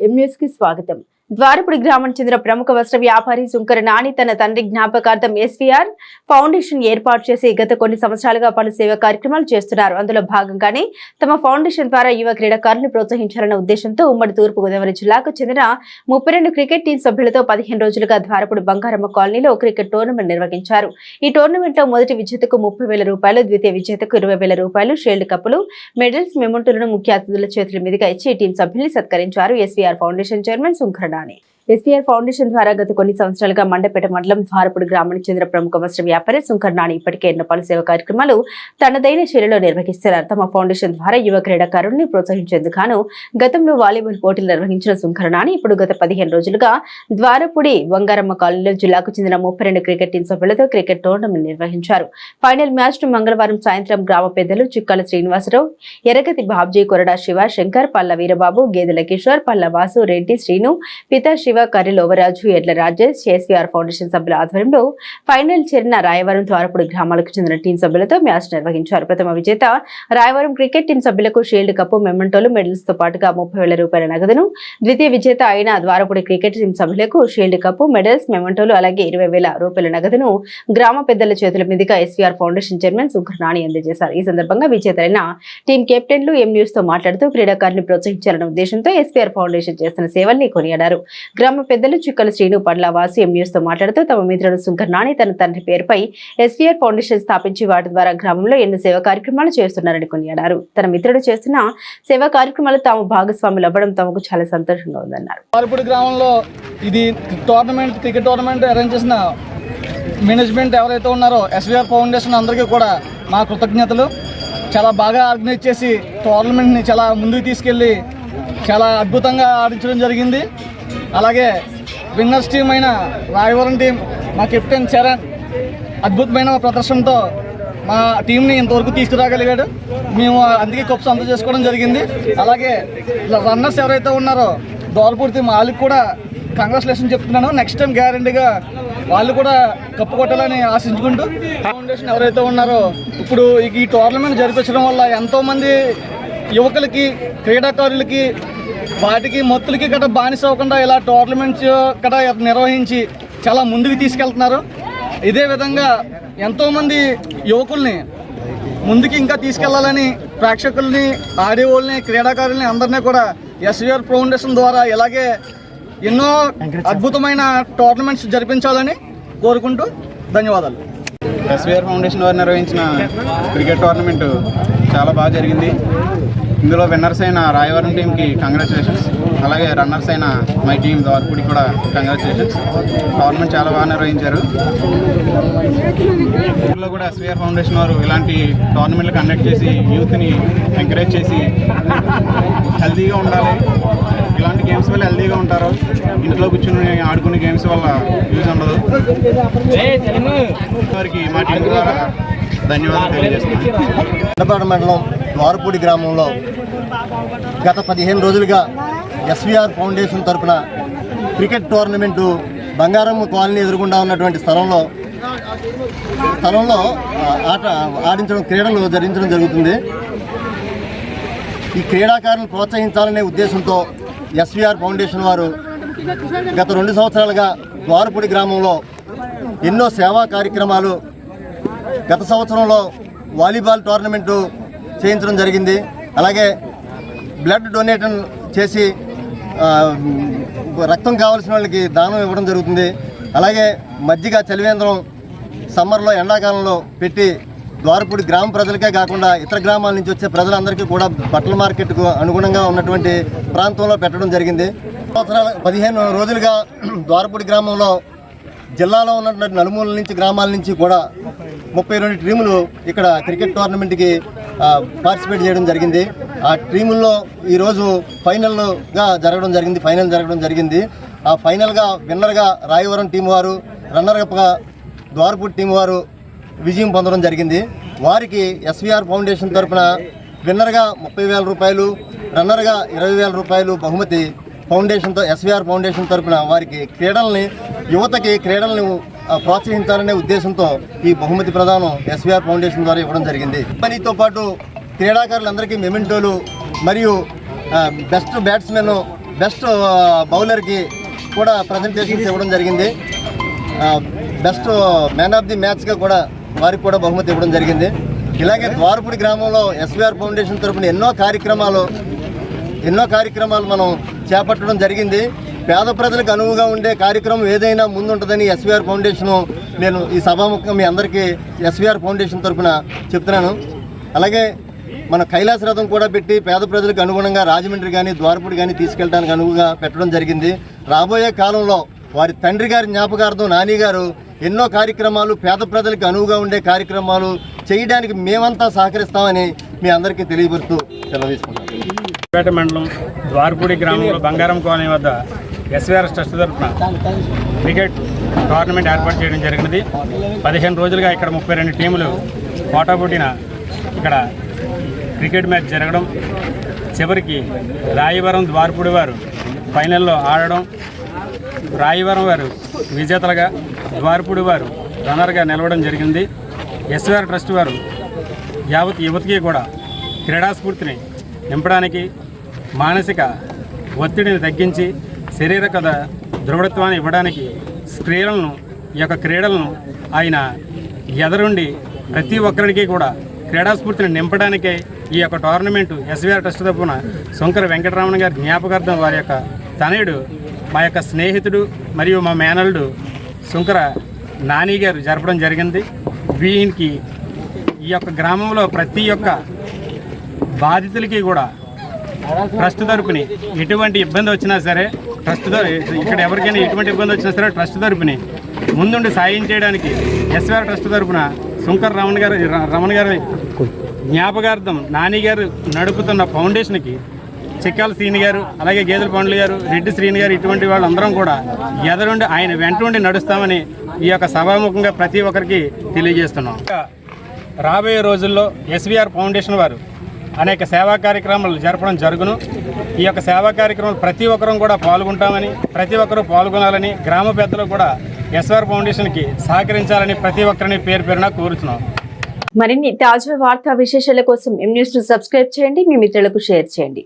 ఎంఎస్కి స్వాగతం. ద్వారపుడి గ్రామం చెందిన ప్రముఖ వస్త్ర వ్యాపారి సుంకర నాని తన తండ్రి జ్ఞాపకార్థం ఎస్వీఆర్ ఫౌండేషన్ ఏర్పాటు చేసి గత కొన్ని సంవత్సరాలుగా పలు సేవా కార్యక్రమాలు చేస్తున్నారు. అందులో భాగంగానే తమ ఫౌండేషన్ ద్వారా యువ క్రీడాకారులను ప్రోత్సహించాలన్న ఉద్దేశంతో ఉమ్మడి తూర్పు గోదావరి జిల్లాకు చెందిన ముప్పై రెండు క్రికెట్ టీం సభ్యులతో పదిహేను రోజులుగా ద్వారపుడు బంగారమ్మ కాలనీలో క్రికెట్ టోర్నమెంట్ నిర్వహించారు. ఈ టోర్నమెంట్లో మొదటి విజేతకు ముప్పై వేల రూపాయలు ద్వితీయ విజేతకు ఇరవై వేల రూపాయలు షీల్డ్ కప్పులు మెడల్స్ మెమంటులను ముఖ్య అతిథుల చేతుల మీదుగా ఇచ్చి టీం సభ్యుల్ని సత్కరించారు. ఎస్వీఆర్ ఫౌండేషన్ చైర్మన్ దాని ఎస్పీఆర్ ఫౌండేషన్ ద్వారా గత కొన్ని సంవత్సరాలుగా మండపేట మండలం ద్వారపుడు గ్రామానికి చెందిన ప్రముఖ వస్త్ర వ్యాపారి శంకర్ నాని ఇప్పటికే ఎన్నో పలు సేవ కార్యక్రమాలు తనదైన శైలిలో నిర్వహిస్తున్నారు. తమ ఫౌండేషన్ ద్వారా యువ క్రీడాకారుల్ని ప్రోత్సహించేందుకు గతంలో వాలీబాల్ పోటీలు నిర్వహించిన శంకర్ నాని ఇప్పుడు గత పదిహేను రోజులుగా ద్వారపుడి బంగారమ్మ కాలనీలో జిల్లాకు చెందిన ముప్పై రెండు క్రికెట్ టీం సభ్యులతో క్రికెట్ టోర్నమెంట్ నిర్వహించారు. ఫైనల్ మ్యాచ్ను మంగళవారం సాయంత్రం గ్రామ పెద్దలు చుక్కల శ్రీనివాసరావు ఎరగతి బాబ్జీ కొరడా శివ శంకర్ పల్ల వీరబాబు గేదెల కిషోర్ పల్ల వాసు రెడ్డి శ్రీను పితా శివ కర్రి లోవరాజు ఎడ్ల రాజేష్ ఎస్వీఆర్ ఫౌండేషన్ సభ్యుల ఆధ్వర్యంలో ఫైనల్ చేరిన రాయవరం ద్వారపుడి గ్రామాలకు చెందిన టీం సభ్యులతో మ్యాచ్ నిర్వహించారు. ప్రథమ విజేత రాయవరం క్రికెట్ టీం సభ్యులకు షీల్డ్ కప్పు మెమెంటోలు మెడల్స్తో పాటుగా ముప్పై వేల రూపాయల నగదును ద్వితీయ విజేత అయిన ద్వారపుడి క్రికెట్ టీం సభ్యులకు షీల్డ్ కప్పు మెడల్స్ మెమెంటోలు అలాగే ఇరవై వేల రూపాయల నగదును గ్రామ పెద్దల చేతుల మీదుగా SVR foundation chairman Sunkar Nani అందజేశారు. ఈ సందర్భంగా విజేతలైన టీం కెప్టెన్లు ఎం న్యూస్తో మాట్లాడుతూ క్రీడాకారుని ప్రోత్సహించాలన్న ఉద్దేశంతో ఎస్వీఆర్ ఫౌండేషన్ చేస్తున్న సేవల్ని కొనియాడారు. గ్రామ పెద్దలు చుక్కల శ్రీను పడ్ల వాసి ఎం తో మాట్లాడుతూ తమ మిత్రుడు సుంకర్ నాని తన తండ్రి పేరుపై ఎస్వీఆర్ ఫౌండేషన్ స్థాపించి వాటి ద్వారా గ్రామంలో ఎన్నో సేవా కార్యక్రమాలు చేస్తున్నారని కొనియాడారు. తన మిత్రుడు చేస్తున్న సేవా కార్యక్రమాలు తాము భాగస్వాములు అవ్వడం తమకు చాలా సంతోషంగా ఉందన్నారు. పాలపూడి గ్రామంలో ఇది టోర్నమెంట్ క్రికెట్ టోర్నమెంట్ అరేంజ్ చేసిన మేనేజ్మెంట్ ఎవరైతే ఉన్నారో ఎస్వీఆర్ ఫౌండేషన్ అందరికీ కూడా మా కృతజ్ఞతలు. చాలా బాగా ఆర్గనైజ్ చేసి టోర్నమెంట్ని చాలా ముందుకు తీసుకెళ్ళి చాలా అద్భుతంగా ఆడించడం జరిగింది. అలాగే విన్నర్స్ టీం అయిన రాయవరం టీం మా కెప్టెన్ చరణ్ అద్భుతమైన ప్రదర్శనతో మా టీంని ఇంతవరకు తీసుకురాగలిగాడు. మేము అందుకే కప్స్ అంత చేసుకోవడం జరిగింది. అలాగే రన్నర్స్ ఎవరైతే ఉన్నారో దోర్పూర్తి టీం వాళ్ళకి కూడా కంగ్రాచులేషన్ చెప్తున్నాను. నెక్స్ట్ టైం గ్యారంటీగా వాళ్ళు కూడా కప్పు కొట్టాలని ఆశించుకుంటూ ఫౌండేషన్ ఎవరైతే ఉన్నారో ఇప్పుడు ఈ టోర్నమెంట్ జరిపించడం వల్ల ఎంతోమంది యువకులకి క్రీడాకారులకి వాటికి మత్తులకి గట్రా బానిస అవ్వకుండా ఇలా టోర్నమెంట్స్ గట్రా నిర్వహించి చాలా ముందుకు తీసుకెళ్తున్నారు. ఇదే విధంగా ఎంతోమంది యువకుల్ని ముందుకి ఇంకా తీసుకెళ్ళాలని ప్రేక్షకుల్ని ఆడేవాళ్ళని క్రీడాకారుల్ని అందరినీ కూడా ఎస్వీఆర్ ఫౌండేషన్ ద్వారా ఇలాగే ఎన్నో అద్భుతమైన టోర్నమెంట్స్ జరిపించాలని కోరుకుంటూ ధన్యవాదాలు. ఎస్వీఆర్ ఫౌండేషన్ వారు నిర్వహించిన క్రికెట్ టోర్నమెంట్ చాలా బాగా జరిగింది. ఇందులో విన్నర్స్ అయిన రాయవరం టీంకి కంగ్రాచులేషన్స్ అలాగే రన్నర్స్ అయిన మై టీం ద్వారపూడి కూడా కంగ్రాచులేషన్స్ టోర్నమెంట్ చాలా బాగా నిర్వహించారు. ఇందులో కూడా ఎస్వీఆర్ ఫౌండేషన్ వారు ఇలాంటి టోర్నమెంట్లు కండక్ట్ చేసి యూత్ని ఎంకరేజ్ చేసి హెల్తీగా ఉండాలి. ఇలాంటి గేమ్స్ వల్ల హెల్తీగా ఉంటారు. ఇంట్లో కూర్చుని ఆడుకునే గేమ్స్ వల్ల యూజ్ ఉండదు. వారికి మా టీం ద్వారా ధన్యవాదాలు తెలియజేస్తున్నాను. మండలం ద్వారపూడి గ్రామంలో గత పదిహేను రోజులుగా ఎస్విఆర్ ఫౌండేషన్ తరపున క్రికెట్ టోర్నమెంటు బంగారమ్మ కాలనీ ఎదురుగుండా ఉన్నటువంటి స్థలంలో స్థలంలో ఆట ఆడించడం క్రీడలు జరిగించడం జరుగుతుంది. ఈ క్రీడాకారులను ప్రోత్సహించాలనే ఉద్దేశంతో ఎస్విఆర్ ఫౌండేషన్ వారు గత రెండు సంవత్సరాలుగా ద్వారపూడి గ్రామంలో ఎన్నో సేవా కార్యక్రమాలు గత సంవత్సరంలో వాలీబాల్ టోర్నమెంటు చేయించడం జరిగింది. అలాగే బ్లడ్ డొనేషన్ చేసి రక్తం కావాల్సిన వాళ్ళకి దానం ఇవ్వడం జరుగుతుంది. అలాగే మజ్జిగ చలివేంద్రం సమ్మర్లో ఎండాకాలంలో పెట్టి ద్వారపూడి గ్రామ ప్రజలకే కాకుండా ఇతర గ్రామాల నుంచి వచ్చే ప్రజలందరికీ కూడా బట్టల మార్కెట్కు అనుగుణంగా ఉన్నటువంటి ప్రాంతంలో పెట్టడం జరిగింది. సంవత్సరాల పదిహేను రోజులుగా ద్వారపూడి గ్రామంలో జిల్లాలో ఉన్నటువంటి నలుమూలల నుంచి గ్రామాల నుంచి కూడా ముప్పై రెండు టీములు ఇక్కడ క్రికెట్ టోర్నమెంట్కి పార్టిసిపేట్ చేయడం జరిగింది. ఆ టీముల్లో ఈరోజు ఫైనల్గా జరగడం జరిగింది ఫైనల్ జరగడం జరిగింది. ఆ ఫైనల్గా విన్నర్గా రాయవరం టీం వారు రన్నర్గా ద్వారపూర్ టీం వారు విజయం పొందడం జరిగింది. వారికి ఎస్విఆర్ ఫౌండేషన్ తరఫున విన్నర్గా ముప్పై వేల రూపాయలు రన్నర్గా ఇరవై వేల రూపాయలు బహుమతి ఫౌండేషన్తో ఎస్వీఆర్ ఫౌండేషన్ తరపున వారికి క్రీడల్ని యువతకి క్రీడల్ని ప్రోత్సహించాలనే ఉద్దేశంతో ఈ బహుమతి ప్రదానం ఎస్వీఆర్ ఫౌండేషన్ ద్వారా ఇవ్వడం జరిగింది. పనితో పాటు క్రీడాకారులందరికీ మెమెంటోలు మరియు బెస్ట్ బ్యాట్స్మెన్ బెస్ట్ బౌలర్కి కూడా ప్రజెంటేషన్స్ ఇవ్వడం జరిగింది. బెస్ట్ మ్యాన్ ఆఫ్ ది మ్యాచ్గా కూడా వారికి కూడా బహుమతి ఇవ్వడం జరిగింది. ఇలాగే ద్వారపూడి గ్రామంలో ఎస్వీఆర్ ఫౌండేషన్ తరపున ఎన్నో కార్యక్రమాలు ఎన్నో కార్యక్రమాలు మనం చేపట్టడం జరిగింది. పేద ప్రజలకు అనువుగా ఉండే కార్యక్రమం ఏదైనా ముందుంటుందని ఎస్వీఆర్ ఫౌండేషన్ నేను ఈ సభాముఖం మీ అందరికీ ఎస్వీఆర్ ఫౌండేషన్ తరపున చెప్తున్నాను. అలాగే మన కైలాస రథం కూడా పెట్టి పేద ప్రజలకు అనుగుణంగా రాజమండ్రి కానీ ద్వారపూడి కానీ తీసుకెళ్ళడానికి అనువుగా పెట్టడం జరిగింది. రాబోయే కాలంలో వారి తండ్రి గారి జ్ఞాపకార్థం నాని గారు ఎన్నో కార్యక్రమాలు పేద ప్రజలకు అనువుగా ఉండే కార్యక్రమాలు చేయడానికి మేమంతా సహకరిస్తామని మీ అందరికీ తెలియపరుస్తూ సెలవు తీసుకుంటాం పేట మండలం ద్వారపూడి గ్రామంలో బంగారం కాలనీ వద్ద ఎస్వీఆర్ ట్రస్ట్ తరఫున క్రికెట్ టోర్నమెంట్ ఏర్పాటు చేయడం జరిగినది. పదిహేను రోజులుగా ఇక్కడ ముప్పై రెండు టీములు పోటాపుట్టిన ఇక్కడ క్రికెట్ మ్యాచ్ జరగడం చివరికి రాయవరం ద్వారపూడి వారు ఫైనల్లో ఆడడం రాయవరం వారు విజేతలుగా ద్వారపూడి వారు రన్నర్గా నిలవడం జరిగింది. ఎస్వీఆర్ ట్రస్ట్ వారు యావత్ యువతకి కూడా క్రీడాస్ఫూర్తిని నింపడానికి మానసిక ఒత్తిడిని తగ్గించి శారీరక దృఢత్వాన్ని ఇవ్వడానికి క్రీడలను ఈ యొక్క క్రీడలను ఆయన ఎదరుండి ప్రతి ఒక్కరికి కూడా క్రీడాస్ఫూర్తిని నింపడానికే ఈ యొక్క టోర్నమెంటు ఎస్వీఆర్ ట్రస్ట్ తరపున శంకర వెంకటరమణ గారి జ్ఞాపకార్థం వారి యొక్క తనయుడు మా యొక్క స్నేహితుడు మరియు మా మేనల్డు శంకర నాని గారు జరపడం జరిగింది. వీనికి ఈ యొక్క గ్రామంలో ప్రతి ఒక్క బాధితులకి కూడా ట్రస్ట్ తరపుని ఎటువంటి ఇబ్బంది వచ్చినా సరే ట్రస్ట్ ఇక్కడ ఎవరికైనా ఎటువంటి ఇబ్బంది వచ్చినా సరే ట్రస్ట్ తరపుని ముందుండి సాయం చేయడానికి ఎస్ఆర్ ట్రస్ట్ తరపున శంకర్ రమణ గారు ర- రమణ గారి జ్ఞాపకార్థం నాని గారు నడుపుతున్న ఫౌండేషన్కి చిక్కాల శ్రీని గారు అలాగే గేదెల పండ్లు గారు రెడ్డి శ్రీని గారు ఇటువంటి వాళ్ళందరం కూడా ఎదరుండి ఆయన వెంట ఉండి నడుస్తామని ఈ యొక్క సభాముఖంగా ప్రతి ఒక్కరికి తెలియజేస్తున్నాం. రాబోయే రోజుల్లో ఎస్వీఆర్ ఫౌండేషన్ వారు అనేక సేవా కార్యక్రమాలు జరపడం జరుగును. ఈ యొక్క సేవా కార్యక్రమాలు ప్రతి ఒక్కరూ కూడా పాల్గొంటామని ప్రతి ఒక్కరూ పాల్గొనాలని గ్రామ పెద్దలు కూడా ఎస్ఆర్ ఫౌండేషన్కి సహకరించాలని ప్రతి ఒక్కరిని పేరు పేరున కోరుతున్నాం మరిన్ని తాజా వార్తా విశేషాల కోసం ఎం న్యూస్ సబ్స్క్రైబ్ చేయండి మీ మిత్రులకు షేర్ చేయండి.